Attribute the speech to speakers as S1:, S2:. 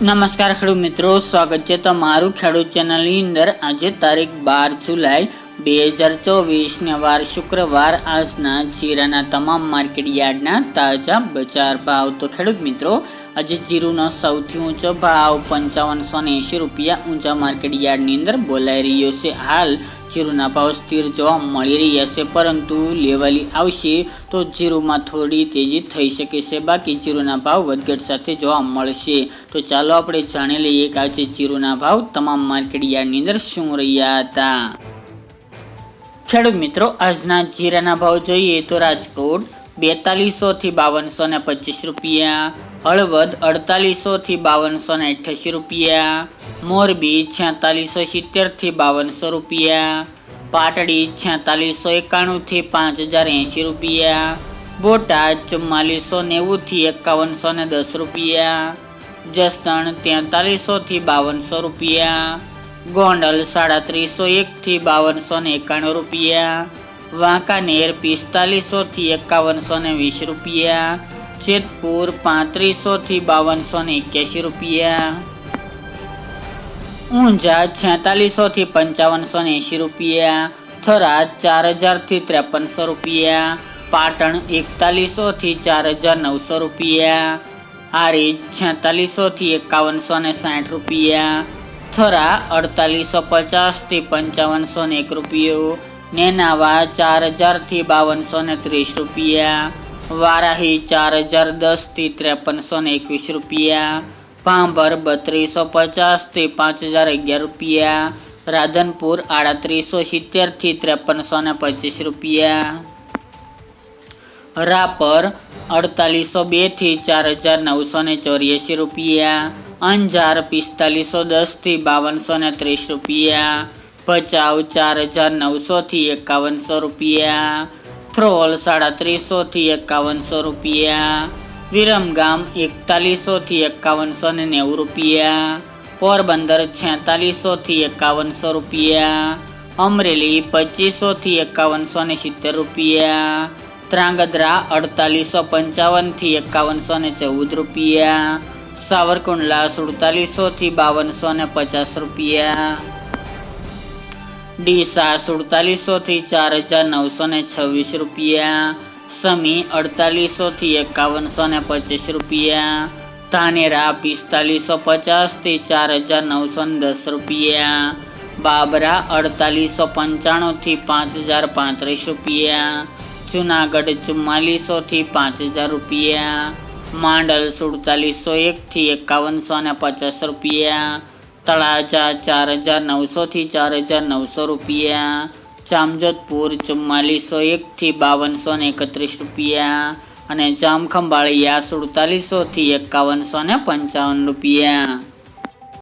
S1: નમસ્કાર ખેડૂત મિત્રો, સ્વાગત છે તમારું ખેડૂત ચેનલની અંદર. આજે તારીખ બાર જુલાઈ બે હજાર ચોવીસને વાર શુક્રવાર. આજના જીરાના તમામ માર્કેટ યાર્ડના તાજા બજાર ભાવ. તો ખેડૂત મિત્રો, આજે જીરુનો સૌથી ઊંચો ભાવ પંચાવનસો ને એંશી રૂપિયા ઊંચા માર્કેટ યાર્ડની અંદર બોલાઈ રહ્યો છે. હાલ જીરુના સ્થિર જોવા મળી રહ્યા છે, પરંતુ લેવાલી આવશે તો જીરુમાં થોડી તેજી થઈ શકે છે. બાકી જીરુના ભાવ વધઘટ સાથે જોવા મળશે. તો ચાલો આપણે જાણી લઈએ કે આજે જીરુના ભાવ તમામ માર્કેટ અંદર શું રહ્યા હતા. ખેડૂત મિત્રો, આજના જીરાના ભાવ જોઈએ તો રાજકોટ બેતાલીસો થી બાવનસો ને પચીસ રૂપિયા, હળવદ અડતાલીસો થી બાવનસો ને અઠ્યાસી રૂપિયા, મોરબી છેતાલીસો સિત્તેરથી બાવનસો રૂપિયા, પાટડી છેતાલીસો એકાણું થી પાંચ હજાર એંશી રૂપિયા, બોટાદ ચુમ્માલીસો નેવું થી એકાવનસો ને દસ રૂપિયા, જસદણ તેતાલીસો થી બાવનસો રૂપિયા, ગોંડલ સાડા સાડત્રીસો એકથી બાવનસો ને એકાણું રૂપિયા વાંકાનેર પિસ્તાલીસો થી એકાવનસો ને વીસ રૂપિયા. જેતપુર પાંત્રીસો થી બાવનસો ને એક્યાસી રૂપિયા. ઊંઝા છેતાલીસો થી પંચાવનસો ને એંશી રૂપિયા. થરાદ ચાર હજારથી ત્રેપનસો રૂપિયા. પાટણ એકતાલીસો થી ચાર હજાર નવસો રૂપિયા. હારીજ છેતાલીસો થી એકાવનસો ને સાઠ રૂપિયા. થરા અડતાલીસો પચાસથી પંચાવનસો ને એક રૂપિયો. નેનાવા ચાર હજારથી બાવનસો ને ત્રીસ રૂપિયા. વારાહી ચાર હજાર દસથી ત્રેપનસો ને એકવીસ રૂપિયા. ભાંભર બત્રીસો પચાસથી પાંચ હજાર અગિયાર રૂપિયા. રાધનપુર આડત્રીસો સિત્તેરથી ત્રેપનસો ને પચીસ રૂપિયા. રાપર અડતાલીસો બેથી ચાર હજાર નવસો ને ચોર્યાસી રૂપિયા. અંજાર પિસ્તાલીસો દસથી બાવનસો ને ત્રીસ રૂપિયા. ભચાઉ ચાર હજાર નવસોથી એકાવનસો રૂપિયા. થ્રોલ સાડત્રીસોથી એકાવનસો રૂપિયા. વિરમગામ એકતાલીસોથી એકાવનસો ને નેવું રૂપિયા. પોરબંદર છેતાલીસોથી એકાવનસો રૂપિયા. અમરેલી પચીસોથી એકાવનસો ને સિત્તેર રૂપિયા. ત્રાંગધ્રા અડતાલીસો પંચાવનથી એકાવનસો ને ચૌદ રૂપિયા. સાવરકુંડલા સુડતાલીસોથી બાવનસો ને પચાસ રૂપિયા. ડીસા સુડતાલીસોથી ચાર હજાર નવસો ને છવ્વીસ રૂપિયા. સમી અડતાલીસોથી એકાવનસો ને પચીસ રૂપિયા. ધાનેરા પિસ્તાલીસો પચાસથી ચાર હજાર નવસો ને દસ રૂપિયા. બાબરા અડતાલીસો પંચાણુંથી પાંચ હજાર પાંત્રીસ રૂપિયા. જુનાગઢ ચુમ્માલીસોથી પાંચ હજાર રૂપિયા. માંડલ સુડતાલીસો એકથી એકાવનસો ને પચાસ રૂપિયા. તળાજા ચાર હજાર, નવસોથી ચાર હજાર નવસો રૂપિયા. જામજોધપુર ચુમ્માલીસો એકથી બાવનસો ને એકત્રીસ રૂપિયા. અને જામખંભાળિયા સુડતાલીસોથી એકાવનસો ને પંચાવન રૂપિયા.